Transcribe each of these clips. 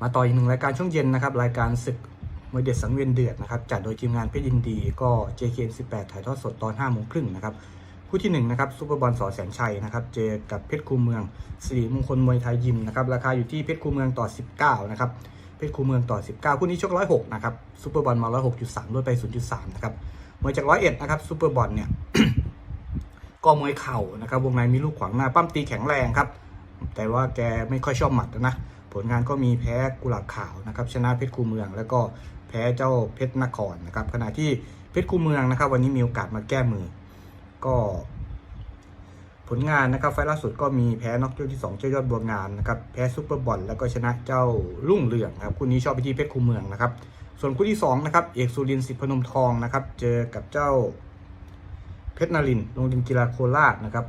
มาต่ออีกหนึ่งรายการช่วงเย็นนะครับ รายการศึกมวยเด็ดสังเวียนเดือดนะครับจัดโดยทีมงานเพชรยินดีก็ JKN 18 ถ่ายทอดสดตอน5โมงครึ่งนะครับคู่ที่1นะครับซูเปอร์บอลสอแสนชัยนะครับเจอกับเพชรคูเมืองสิริมงคลมวยไทยยิมนะครับราคาอยู่ที่เพชรคูเมืองต่อ 19นะครับเพชรคูเมืองต่อ 19 คู่นี้ชก106นะครับซูเปอร์บอลมา 106.3ลดไป 0.3นะครับมวยจาก101นะครับซูเปอร์บอลเนี่ยก็มวยเข่านะครับวงในมีลูกขวางหน้าปั้มตีแข็งแรงครับแต่ว่าแกไม่ค่อยชอบหมัดนะ ผลงานก็มีแพ้กุหลาบขาวนะครับชนะเพชรคูเมือง แล้วก็แพ้เจ้าเพชรนครนะครับขณะที่เพชรคูเมืองนะครับ วันนี้มีโอกาสมาแก้มือ ก็ ผลงานนะครับไฟล์ล่าสุดก็มีแพ้นอกยกที่2เจ้ายอดบัวงามนะครับแพ้ซุปเปอร์บอลแล้วก็ชนะเจ้ารุ่งเรืองครับคู่นี้ชอบไปที่เพชรคูเมืองนะครับส่วนคู่ที่2นะครับเอกสุรินทร์สิทธิพนมทองนะครับเจอกับเจ้าเพชรนารินโรงเรียนกีฬาโคราชนะครับ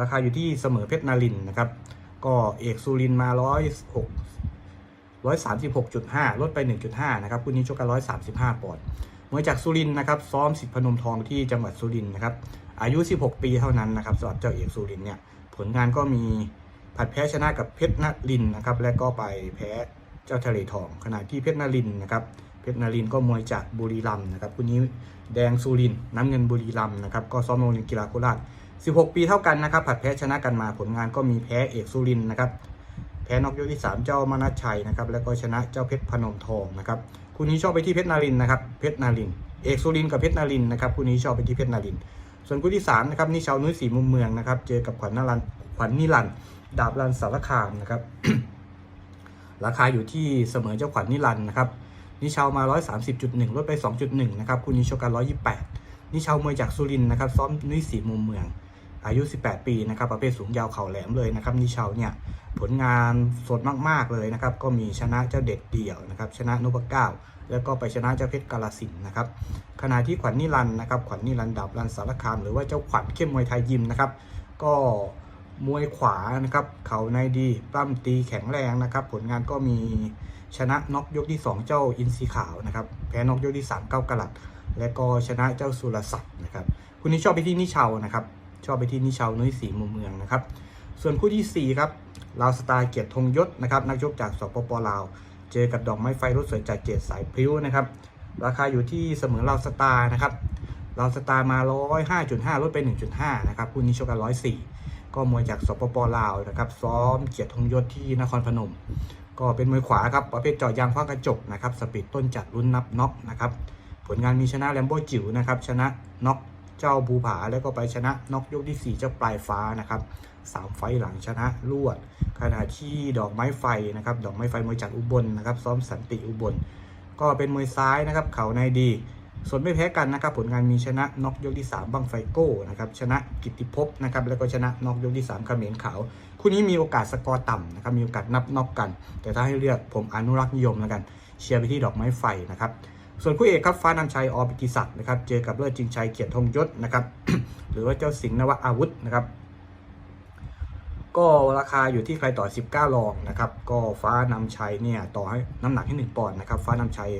ราคาอยู่ที่เสมอเพชรนารินนะครับ ก็เอกสุรินมาร้อยหกร้อยสามสิบหกจุดห้าลดไปหนึ่งจุดห้านะครับคู่นี้ชกกันร้อยสามสิบห้าปอนด์มวยจากสุรินนะครับซ้อมสิทธิพนมทองที่จังหวัดสุรินนะครับอายุ 16 ปีเท่านั้นนะครับสำหรับเจ้าเอกสุรินเนี่ยผลงานก็มีผัดแพ้ชนะกับเพชรนรินนะครับและก็ไปแพ้เจ้าทะเลทอง ขณะที่เพชรนรินนะครับเพชรนรินก็มวยจากบุรีรัมย์นะครับคู่นี้แดงสุรินน้ำเงินบุรีรัมย์นะครับก็ซ้อมโรงเรียนกีฬาโคราช 16 ปีเท่ากันนะครับ ผัดแพ้ชนะกันมาผลงานก็มีแพ้เอกสุรินนะครับ แพ้นอกยกที่ 3 เจ้ามนัชชัยนะครับ แล้วก็ชนะเจ้าเพชรพนมทองนะครับ คู่นี้ชอบไปที่เพชรนารินนะครับ เพชรนาริน เอกสุรินกับเพชรนารินนะครับ คู่นี้ชอบไปที่เพชรนาริน ส่วนคู่ที่3นะครับนิชาวนุ้ยสีมุมเมืองนะครับ เจอกับขวัญนรันขวัญนิรันดาบรันสารคามนะครับ ราคาอยู่ที่เสมอเจ้าขวัญนิรันนะครับนิชาวมา 130.1 ลดไป 2.1 นะครับคู่นี้ชกกัน 128 นิชาวมวยจากสุรินนะครับ ซ้อมนุ้ยสีมุมเมือง อายุ 18 ปีนะครับประเภทสูงยาวเข่าแหลมเลยนะครับนิชาวเนี่ยผลงานสดมาก ๆ เลยนะครับ ก็มีชนะเจ้าเด็ดเดี่ยวนะครับ ชนะนุปเก้า แล้วก็ไปชนะเจ้าเพชรกาลสินนะครับ ขณะที่ขวัญนิรันต์นะครับ ขวัญนิรันด์ดับรันสารคาม หรือว่าเจ้าขวัญเข้มมวยไทยยิมนะครับ ก็มวยขวานะครับเข่าในดีปล้ำตีแข็งแรงนะครับ ผลงานก็มีชนะน็อกยกที่ 2 เจ้าอินซีขาวนะครับ แพ้น็อกยกที่ 3 เก้ากะลัด และก็ชนะเจ้าสุรศักดิ์นะครับ คุณนี้ชอบไปที่นิชาวนะครับ ชอบไปที่นิชาวนุ้ยสีมุมเมืองนะครับ ส่วนคู่ที่ 4 ครับลาวสตาร์เกียรติธงยศนะครับนักชกจากสปปลาว เจอกับดอกไม้ไฟรถสวยจากเกียรติสายพริ้วนะครับราคาอยู่ที่เสมอลาวสตาร์นะครับลาวสตาร์มา 105.5 ลดไป 1.5 นะครับคู่นี้ชกกัน 104 ก็มวยจากสปปลาวนะครับซ้อมเกียรติธงยศที่นครพนม ก็เป็นมวยขวาครับประเภทเจาะยางคว้างกระจกนะครับสปีดต้นจัดรุ่นนับน็อกนะครับผลงานมีชนะแลมโบจิ๋วนะครับชนะน็อก เจ้าบูผาแล้วก็ไปชนะน็อกยกที่ 4 เจ้าปลายฟ้านะครับสามไฟหลังชนะรวด ขณะที่ดอกไม้ไฟนะครับดอกไม้ไฟมวยจากอุบลนะครับซ้อมสันติอุบล ก็เป็นมวยซ้ายนะครับเข่าในดี ส่วนไม่แพ้กันนะครับผลงานมีชนะน็อกยกที่ 3 บังไฟโก้นะครับชนะกิติภพนะครับแล้วก็ชนะน็อกยกที่3เขมรขาวคู่นี้มีโอกาสสกอร์ต่ำนะครับมีโอกาสนับน็อกกัน แต่ถ้าให้เลือกผมอนุรักษ์นิยมแล้วกัน เชียร์ไปที่ดอกไม้ไฟนะครับ ส่วนคู่เอกครับฟ้านำชัยอปิติศักดิ์นะครับ เจอกับเลิศจิงชัยเกียรติธงยศนะครับ หรือว่าเจ้าสิงห์นวอาวุธนะครับ ก็ราคาอยู่ที่ใครต่อ 19รองนะครับ ก็ฟ้านำชัยเนี่ยต่อให้น้ำหนักให้1ปอนด์นะครับ ฟ้านำชัย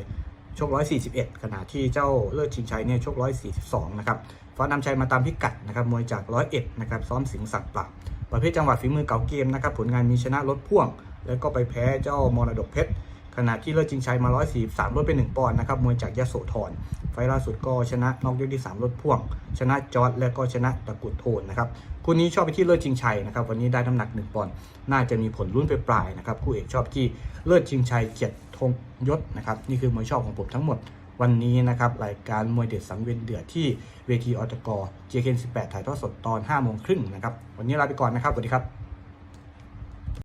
ชก 141 ขณะที่เจ้าเลิศชิงชัยเนี่ยชก 142 นะครับ ฟ้านำชัยมาตามพิกัดนะครับมวยจาก 101 นะครับ ซ้อมสิงสักปราบประเภทจังหวะฝีมือเก่าเกมนะครับ ผลงานมีชนะลดพ่วง แล้วก็ไปแพ้เจ้ามรดกเพชร ขณะที่เลิศชิงชัยมา 143ลดไป 1 ปอนด์นะครับมวยจากยโสธรไฟล์ล่าสุดก็ชนะนอกยกที่3ลดพ่วง ชนะจอร์ดและก็ชนะตะกุดโทนนะครับคู่นี้ชอบไปที่เลิศชิงชัยนะครับวันนี้ได้น้ำหนัก 1 ปอนด์น่าจะมีผลรุ่นไปปลายๆนะครับคู่เอกชอบที่เลิศชิงชัยเกียรติธงยศนะครับนี่คือมวยชอบของผมทั้งหมดวันนี้นะครับรายการมวยเด็ดสังเวียนเดือดที่เวทีออตก JK18 ถ่ายทอดสดตอน5โมงครึ่งนะครับวันนี้ลาไปก่อนนะครับสวัสดีครับ